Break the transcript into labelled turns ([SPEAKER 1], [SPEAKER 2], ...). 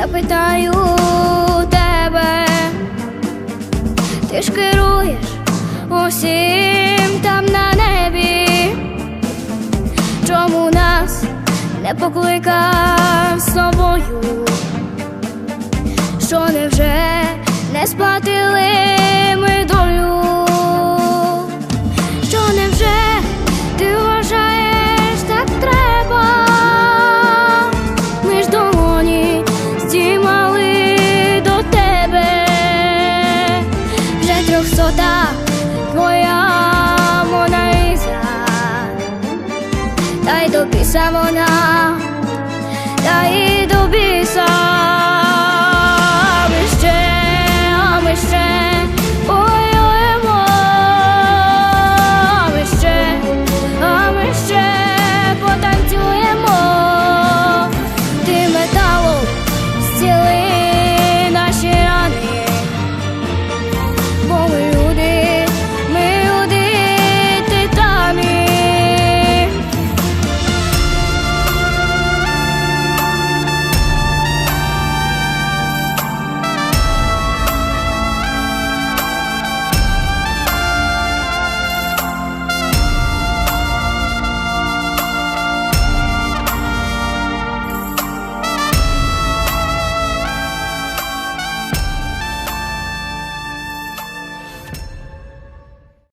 [SPEAKER 1] Запитаю тебе. Ти ж керуєш усім там на небі, чому нас не покликав з собою? Що невже не сплатили i don't miss out on life